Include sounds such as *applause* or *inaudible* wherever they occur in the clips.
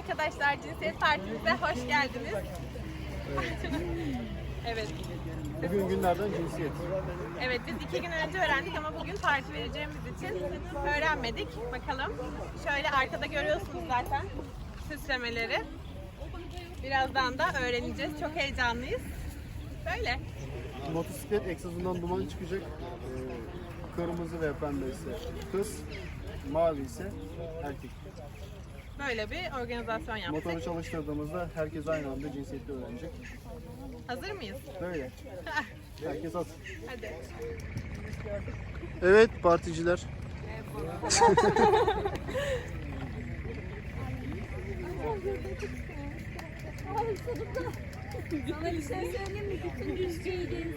arkadaşlar cinsiyet partimize hoş geldiniz. evet. Bugün günlerden cinsiyet. Evet biz iki gün önce öğrendik ama bugün parti vereceğimiz için öğrenmedik. Bakalım. Şöyle arkada görüyorsunuz zaten süslemeleri. Birazdan da öğreneceğiz. Çok heyecanlıyız. Böyle. Motosiklet egzozundan duman çıkacak. Ee, kırmızı ve pembe ise kız, mavi ise erkek. Böyle bir organizasyon yaptık. Motoru çalıştırdığımızda herkes aynı anda cinsiyeti öğrenecek. Hazır mıyız? Böyle. Herkes at. Hadi. Evet particiler. Sana bir şey söyleyeyim mi? Bütün Düzce'yi gezdim.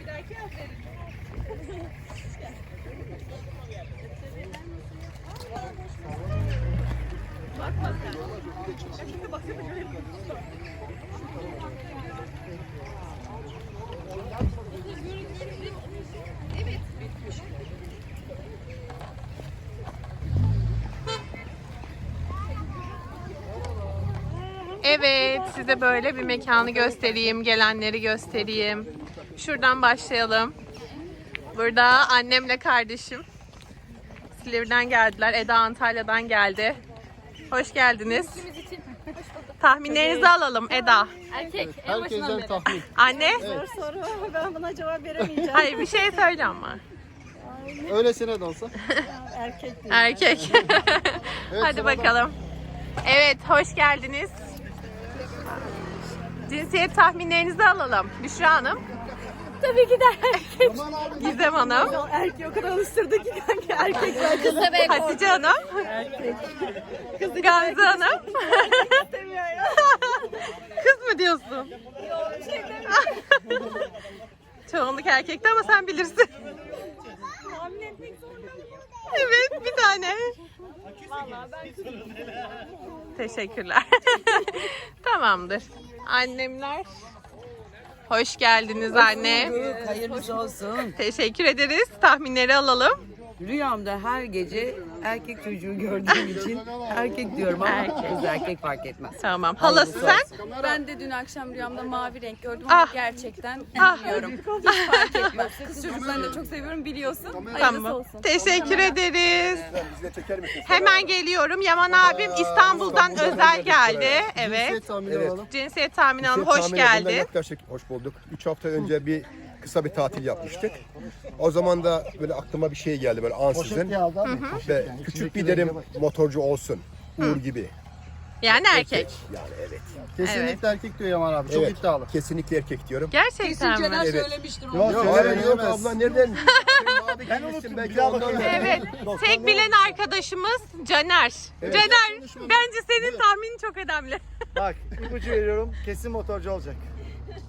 Bir dahaki aferin. Evet, size böyle bir mekanı göstereyim, gelenleri göstereyim. Şuradan başlayalım. Burada annemle kardeşim Silivri'den geldiler. Eda Antalya'dan geldi. Hoş geldiniz. Tahminlerinizi alalım Eda. Erkek. Herkesten tahmin. Anne? Soru ben buna cevap veremeyeceğim. Hayır bir şey söyle ama. Öylesine de olsa. Erkek Erkek. Hadi sırada. bakalım. Evet, hoş geldiniz. Cinsiyet tahminlerinizi alalım. Büşra Hanım, Tabii ki de erkek. Gizem Hanım, Erkek o kadar alıştırdı ki kanka erkek bence. Kız bebek Hatice Hanım, Gamze Hanım. istemiyor ya. Kız mı diyorsun? *laughs* Çoğunluk erkekti ama sen bilirsin. Tahmin etmek zorundayım. Evet, bir tane. Ben kız. Teşekkürler. *laughs* Tamamdır. Annemler. Hoş geldiniz anne. Hayırlısı olsun. Teşekkür ederiz. Tahminleri alalım. Rüyamda her gece erkek çocuğu gördüğüm *laughs* için erkek diyorum ama Erkek. kız erkek fark etmez. Tamam. Halası sen? Ben de dün akşam rüyamda mavi renk gördüm Ah. gerçekten Ah. bilmiyorum. Hiç fark etmez. Kız çocuklarını da çok seviyorum biliyorsun. Hayırlısı Tamam. olsun. Teşekkür ederiz. Hemen geliyorum. Yaman abim İstanbul'dan özel geldi. Evet. Cinsiyet tahmini Evet. alalım. Cinsiyet tahmini alalım. Cinsiyet Hoş tahmini bundan geldin. Yaklaşık hoş bulduk. 3 hafta önce bir kısa bir tatil yapmıştık. O zaman da böyle aklıma bir şey geldi böyle ansızın. Ve küçük bir derim motorcu olsun. Uğur gibi. Yani erkek. Yani evet. Kesinlikle erkek diyor Yaman abi. Çok evet. iddialı. Kesinlikle erkek diyorum. Gerçekten mi? Evet. söylemiştim. Yok, Yok, söyleyemez. yok abla nereden? *laughs* ben unuttum. Belki Bir daha bakayım. Evet. *laughs* Tek bilen arkadaşımız Caner. Caner bence senin tahminin çok önemli. Bak ipucu veriyorum. Kesin motorcu olacak.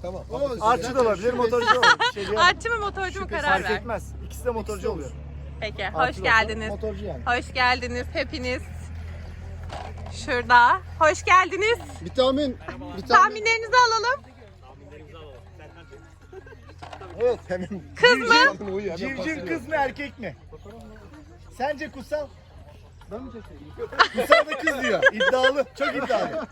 Tamam. Artçı da olabilir, motorcu da olabilir. Bir Şey diyemem. Artçı mı motorcu mu karar Fark ver. etmez. İkisi de motorcu oluyor. Peki. Hoş Artçı da olsa geldiniz. Motorcu yani. Hoş geldiniz hepiniz. Şurada. Hoş geldiniz. Bir tahmin. Tahminlerinizi alalım. Evet. Hemen Kız mı? Civciv kız mı erkek mi? Sence kutsal? Ben mi çekeyim? *laughs* Kutsal da kız diyor. İddialı. Çok iddialı.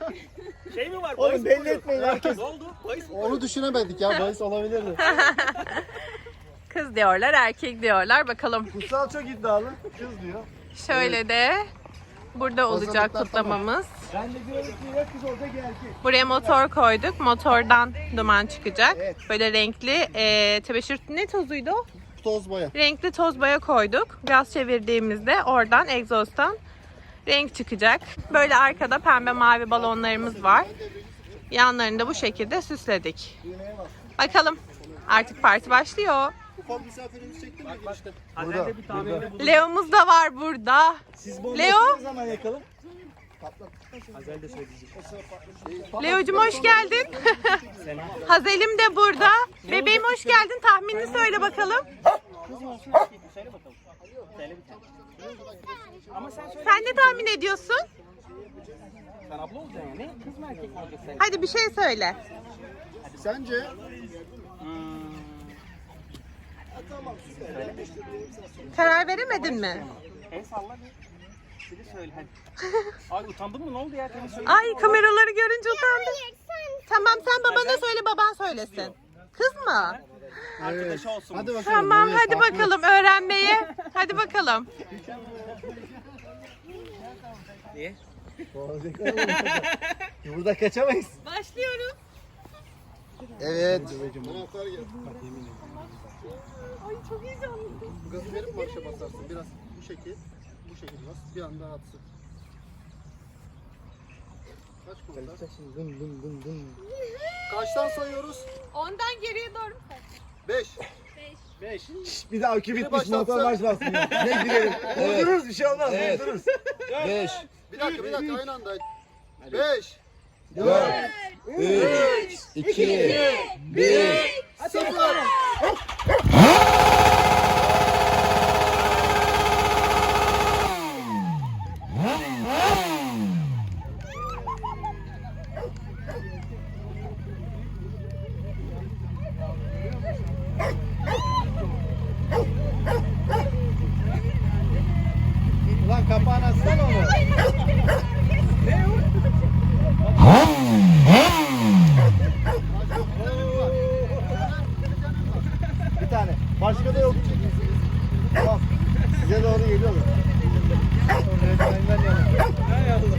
Şey mi var? Oğlum belli etmeyin herkes. Ne oldu? Bahis Onu düşünemedik ya. Bahis olabilirdi. *laughs* Kız diyorlar, erkek diyorlar. Bakalım. Kutsal çok iddialı. Kız diyor. Şöyle de burada olacak Hazırlıklar kutlamamız. Ben de diyorum ki ya kız olacak ya erkek. Buraya motor koyduk. Motordan duman çıkacak. Böyle renkli e, tebeşir ne tozuydu o? Toz boya. Renkli toz boya koyduk. Gaz çevirdiğimizde oradan egzozdan renk çıkacak. Böyle arkada pembe mavi balonlarımız var. Yanlarını da bu şekilde süsledik. Bakalım. Artık parti başlıyor. Ufak misafirimizi çektin mi girişte? Hazelde bir tahminde bulun. Leo'muz da var burada. Siz Leo? ne zaman yakalım? Söyleyecek. Leo'cum hoş geldin. *laughs* Hazelim de burada. Bebeğim hoş geldin. Tahminini söyle bakalım. Söyle bakalım. Söyle bir tane. Ama sen söyle. Sen ne tahmin ediyorsun? Sen abla olacaksın yani. Kız mı erkek mi olacak sen? Hadi bir şey söyle. Sence? Karar veremedin mi? El salla bir. Bir de söyle hadi. *laughs* Ay utandın mı ne oldu ya? Demin söyle. Ay kameraları görünce utandım. Tamam sen babana söyle baban söylesin. Kızma. Arkadaşı olsun. Hadi bakalım. Tamam evet, hadi haklı. bakalım öğrenmeye. Hadi bakalım. Niye? Burada kaçamayız. Başlıyoruz. Evet. Anahtar gel. Ay çok heyecanlıyım. Bu gazı verip marşa basarsın. Biraz bu şekil. Bu şekil bas. Bir anda atsın. Kaç konuda? Dın dın dın dın. Kaçtan sayıyoruz? Ondan geriye doğru. 5. 5. Bir daha akü bitmiş başlatsa- motor baş bassın ya. Ne *laughs* gidelim? Evet. Durdururuz bir şey olmaz. Evet. Durdururuz. 5, Bir dakika bir dakika aynı anda. 5. 4, 3, 2, 1. 0. Ulan kapağını açsana onu. Bir tane. Başka da yok. Tamam. Size doğru geliyorlar. Öğretmeninden yana. Hay Allah.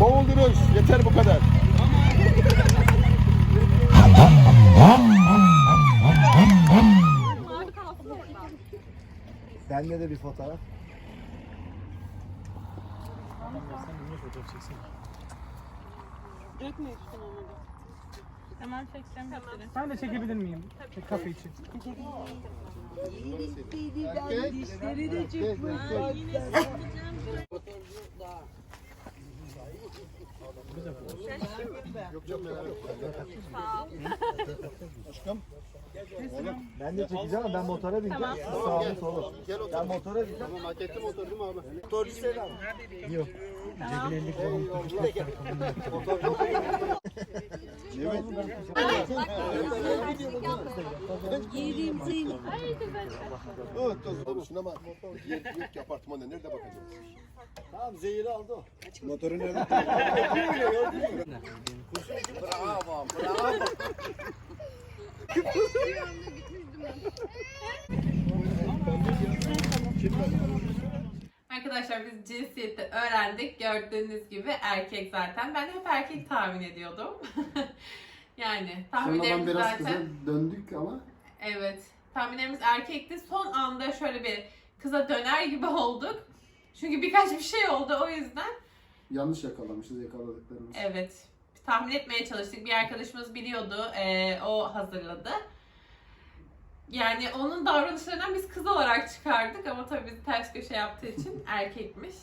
Boğuldunuz. Yeter bu kadar. Sende de bir fotoğraf. Ben de çekebilir miyim? Tabii. Kafe için. Dişleri de çıkmış. Yok canım beraber. Ben de çekeceğim ama ben motora bineceğim. Siz sağlı solu. Gel otur. Ben motora bineceğim. Tamam hak etti motor değil mi abi? Motorcu selam. Yok. Cebine ellik Olsun ama yer yok ki apartmanda nerede bakacağız? Tamam zehiri aldı o. Motoru nerede? bravo, bravo. Arkadaşlar biz cinsiyeti öğrendik. Gördüğünüz gibi erkek zaten. Ben hep erkek tahmin ediyordum. *laughs* yani Sonradan tahminlerimiz biraz zaten... kıza döndük ama Evet. Tahminlerimiz erkekti. Son anda şöyle bir kıza döner gibi *laughs* olduk. Çünkü birkaç bir şey oldu o yüzden. yanlış yakalamışız yakaladıklarımız. Evet. Tahmin etmeye çalıştık. Bir arkadaşımız biliyordu. eee, o hazırladı. Yani onun davranışlarından biz kız olarak çıkardık ama tabii bizi ters köşe yaptığı için *laughs* erkekmiş.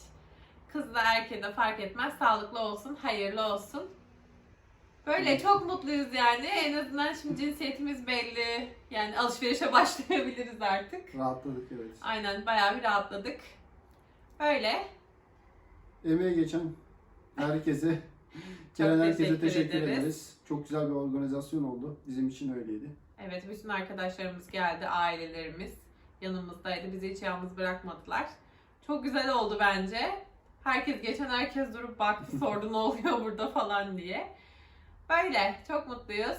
Kız da erkeğe de fark etmez. Sağlıklı olsun, hayırlı olsun. Böyle çok mutluyuz yani. En azından şimdi cinsiyetimiz belli. Yani alışverişe *laughs* başlayabiliriz artık. Rahatladık evet. Aynen bayağı bir rahatladık. Böyle. Emeği geçen herkese, *laughs* gelen herkese teşekkür teşekkür ederiz. Çok güzel bir organizasyon oldu. Bizim için öyleydi. Evet bütün arkadaşlarımız geldi, ailelerimiz yanımızdaydı. Bizi hiç yalnız bırakmadılar. Çok güzel oldu bence. Herkes geçen herkes durup baktı *laughs* sordu ne oluyor burada falan diye. Böyle çok mutluyuz.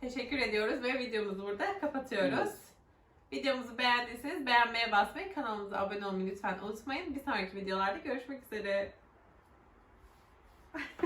Teşekkür ediyoruz ve videomuzu burada kapatıyoruz. Videomuzu beğendiyseniz beğenmeye basmayı, kanalımıza abone olmayı lütfen unutmayın. Bir sonraki videolarda görüşmek üzere. *laughs*